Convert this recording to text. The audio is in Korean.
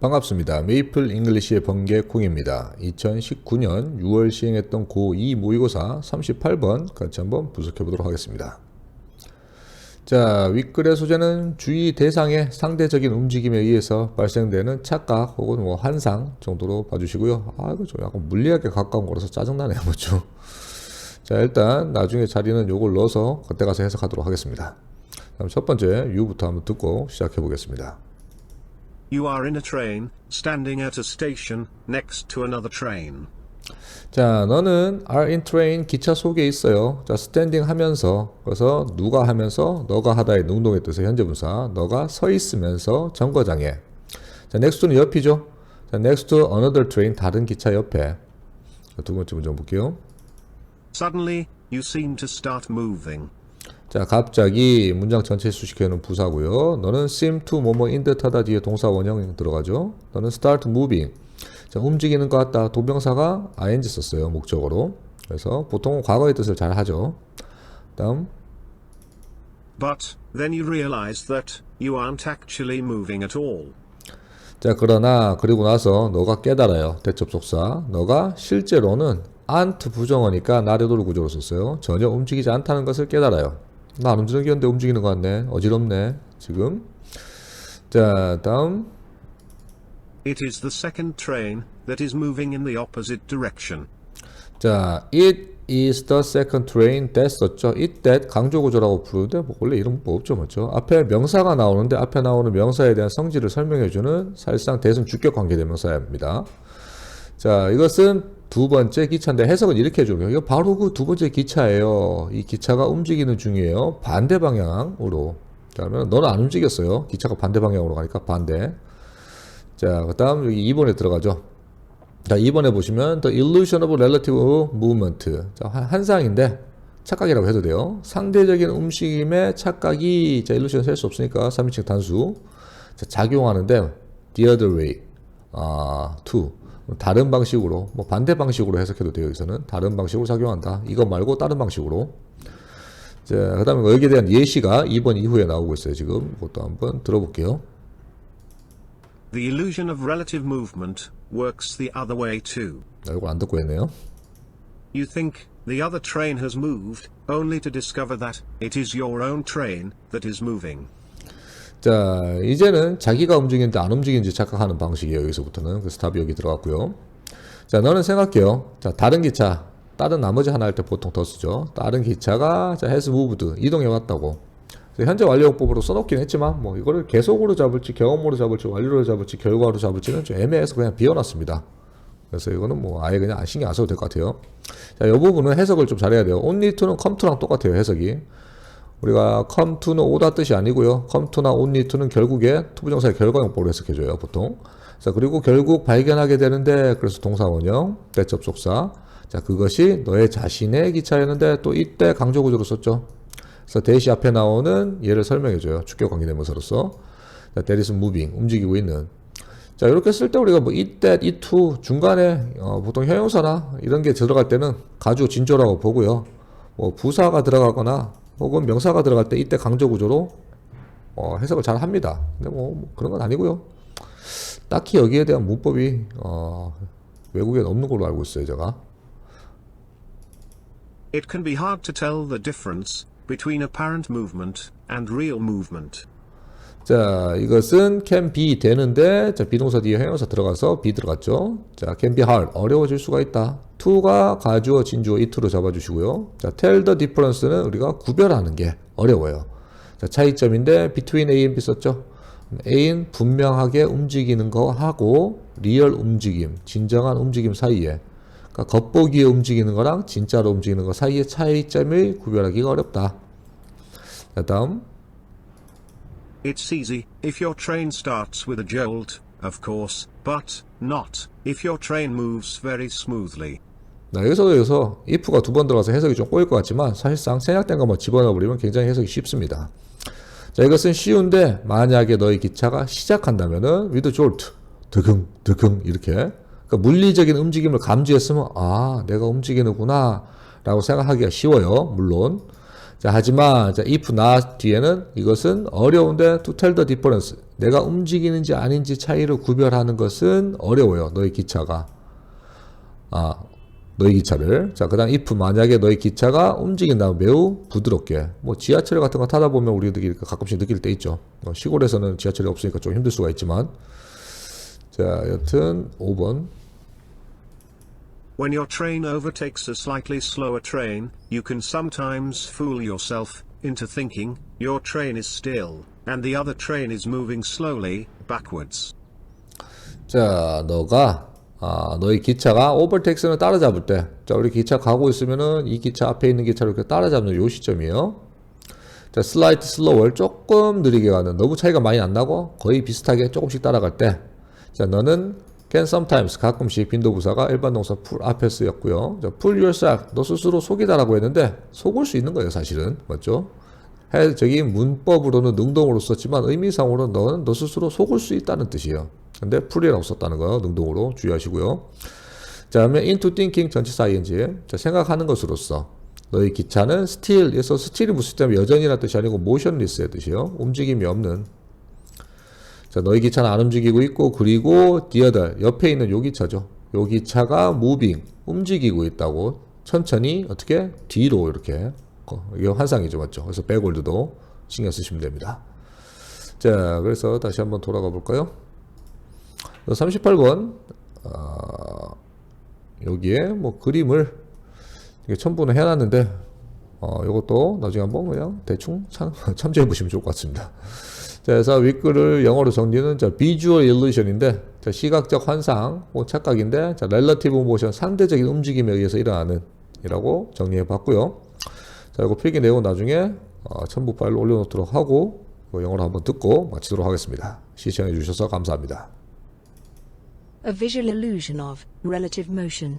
반갑습니다. 메이플 잉글리시의 번개콩입니다. 2019년 6월 시행했던 고2 모의고사 38번 같이 한번 분석해 보도록 하겠습니다. 자, 윗글의 소재는 주의 대상의 상대적인 움직임에 의해서 발생되는 착각 혹은 뭐 환상 정도로 봐주시고요. 아, 이거 좀 약간 물리학에 가까운 거라서 짜증나네요, 뭐죠. 자, 일단 나중에 자리는 요걸 넣어서 그때 가서 해석하도록 하겠습니다. 다음 첫 번째 유부터 한번 듣고 시작해 보겠습니다. You are in a train, standing at a station, next to another train. 자, 너는 are in train 기차 속에 있어요. 자, standing 하면서 그래서 누가 하면서 너가 하다의 능동의 뜻의 현재 분사. 너가 서 있으면서 정거장에. 자, next는 옆이죠. 자, next to another train 다른 기차 옆에. 자, 두 번째 문장 볼게요. Suddenly, you seem to start moving. 자, 갑자기 문장 전체 수식해는 부사고요. 너는 seem to 뭐뭐 in 듯하다 뒤에 동사 원형 들어가죠. 너는 start moving. 자, 움직이는 것 같다. 동명사가 ing 썼어요. 목적으로. 그래서 보통 과거의 뜻을 잘 하죠. 다음 But, then you realize that, you aren't actually moving at all. 자, 그러나 그리고 나서 너가 깨달아요. 대접속사. 너가 실제로는 aren't 부정어니까 나래도를 구조로 썼어요. 전혀 움직이지 않다는 것을 깨달아요. 나 안 움직이는데 움직이는 것 같네. 어지럽네. 지금. 자, 다음 It is the second train that is moving in the opposite direction. 자, it is the second train that 썼죠. it that 강조 구조라고 부르는데 뭐 원래 이름 뭐 없죠, 맞죠? 앞에 명사가 나오는데 앞에 나오는 명사에 대한 성질을 설명해 주는 사실상 대승 주격 관계 대명사입니다. 자, 이것은 두 번째 기차인데 해석은 이렇게 해줘요. 이거 바로 그 두 번째 기차예요. 이 기차가 움직이는 중이에요. 반대 방향으로. 그러면 너는 안 움직였어요. 기차가 반대 방향으로 가니까 반대. 자, 그 다음 여기 2번에 들어가죠. 자, 2번에 보시면 The illusion of relative movement. 자, 한- 한상인데 착각이라고 해도 돼요. 상대적인 움직임의 착각이 자, illusion 셀수 없으니까 3인칭 단수. 자, 작용하는데 the other way. 아, to. 다른 방식으로 뭐 반대 방식으로 해석해도 돼요. 여기서는 다른 방식으로 작용한다. 이거 말고 다른 방식으로. 자, 그다음에 여기에 대한 예시가 2번 이후에 나오고 있어요. 지금 그것도 한번 들어볼게요. The illusion of relative movement works the other way too. 나 이걸 안 듣고 했네요. You think the other train has moved, only to discover that it is your own train that is moving. 자, 이제는 자기가 움직이는데 안 움직이는지 착각하는 방식이에요. 여기서부터는. 그래서 답이 여기 들어갔고요. 자, 너는 생각해요. 자, 다른 기차, 다른 나머지 하나 할 때 보통 더 쓰죠. 다른 기차가 자, has moved, 이동해 왔다고. 현재 완료용법으로 써놓긴 했지만, 뭐, 이거를 계속으로 잡을지, 경험으로 잡을지, 완료로 잡을지, 결과로 잡을지는 좀 애매해서 그냥 비워놨습니다. 그래서 이거는 뭐, 아예 그냥 신경 안 써도 될 것 같아요. 자, 이 부분은 해석을 좀 잘해야 돼요. only to는 come to랑 똑같아요, 해석이. 우리가 come to는 오다 뜻이 아니고요. come to나 only to는 결국에 투부정사의 결과용법으로 해석해줘요, 보통. 자, 그리고 결국 발견하게 되는데, 그래서 동사원형, 대접속사. 자, 그것이 너의 자신의 기차였는데 또 이때 강조구조로 썼죠. 그래서 대시 앞에 나오는 얘를 설명해줘요. 주격 관계대명사로서. 자, that is moving, 움직이고 있는. 자, 이렇게 쓸 때 우리가 뭐 it to 중간에 어, 보통 형용사나 이런 게 들어갈 때는 가주 진조라고 보고요. 뭐 부사가 들어가거나 혹은 명사가 들어갈 때 이때 강조 구조로 어, 해석을 잘 합니다. 근데 뭐, 뭐 그런 건 아니고요. 딱히 여기에 대한 문법이 어, 외국엔 없는 걸로 알고 있어요, 제가. It can be hard to tell the difference between apparent movement and real movement. 자, 이것은 can be 되는데, 자, 비동사 뒤에 형용사 들어가서 be 들어갔죠. 자, can be hard. 어려워질 수가 있다. to가 가주어, 진주어, it로 잡아주시고요. 자, tell the difference는 우리가 구별하는 게 어려워요. 자, 차이점인데, between A and B 썼죠. A는 분명하게 움직이는 거 하고, 리얼 움직임, 진정한 움직임 사이에, 그러니까 겉보기에 움직이는 거랑 진짜로 움직이는 거 사이의 차이점을 구별하기가 어렵다. 자, 다음. It's easy if your train starts with a jolt, of course, but not if your train moves very smoothly. 나 여기서 여기서 if가 두 번 들어가서 해석이 좀 꼬일 것 같지만 사실상 생략된 것만 집어넣어 버리면 굉장히 해석이 쉽습니다. 자 이것은 쉬운데 만약에 너의 기차가 시작한다면은 with jolt 드긍 드긍 이렇게 그러니까 물리적인 움직임을 감지했으면 아 내가 움직이는구나 라고 생각하기가 쉬워요 물론 자, 하지만 자, if not 뒤에는 이것은 어려운데 to tell the difference. 내가 움직이는지 아닌지 차이를 구별하는 것은 어려워요. 너의 기차가. 아, 너의 기차를. 자, 그다음 if 만약에 너의 기차가 움직인다면 매우 부드럽게. 뭐 지하철 같은 거 타다 보면 우리들이 가끔씩 느낄 때 있죠. 뭐 시골에서는 지하철이 없으니까 좀 힘들 수가 있지만. 자, 여튼 5번. When your train overtakes a slightly slower train, you can sometimes fool yourself into thinking your train is still, and the other train is moving slowly backwards. 자, 너가 아, 너의 기차가 오버텍스는 따라잡을 때, 자, 우리 기차 가고 있으면은 이 기차 앞에 있는 기차를 이렇게 따라잡는 요 시점이에요. 자, 슬라이트 슬로월 조금 느리게 가는 너무 차이가 많이 안 나고 거의 비슷하게 조금씩 따라갈 때, 자, 너는 can sometimes 가끔씩 빈도부사가 일반 동사 풀 앞에 쓰였고요. 자, pull yourself 너 스스로 속이다라고 했는데 속을 수 있는 거예요, 사실은 맞죠? 해, 저기 문법으로는 능동으로 썼지만 의미상으로는 너는 너 스스로 속을 수 있다는 뜻이에요. 근데 풀이라고 썼다는 거 능동으로 주의하시고요. 자, 그러면 into thinking 전치사 ing. 자, 생각하는 것으로서 너희 기차는 still에서 still이 무슨 뜻이냐면 여전이라는 뜻이 아니고 motionless의 뜻이에요. 움직임이 없는. 자, 너희 기차는 안 움직이고 있고 그리고 other 옆에 있는 요 기차죠. 요 기차가 moving 움직이고 있다고 천천히 어떻게 뒤로 이렇게 어, 이게 환상이죠, 맞죠? 그래서 백월드도 신경 쓰시면 됩니다. 자, 그래서 다시 한번 돌아가 볼까요? 38번 어, 여기에 뭐 그림을 이게 첨부는 해놨는데 어, 이것도 나중에 한번 그냥 대충 참, 참조해 보시면 좋을 것 같습니다. 자, 그래서 윗글을 영어로 정리는 자, visual illusion인데 자, 시각적 환상, 뭐 착각인데 자, relative motion 상대적인 움직임에 의해서 일어나는 이라고 정리해 봤고요. 자, 이거 필기 내용 나중에 어, 첨부 파일로 올려놓도록 하고 이거 영어로 한번 듣고 마치도록 하겠습니다. 시청해 주셔서 감사합니다. A visual illusion of relative motion.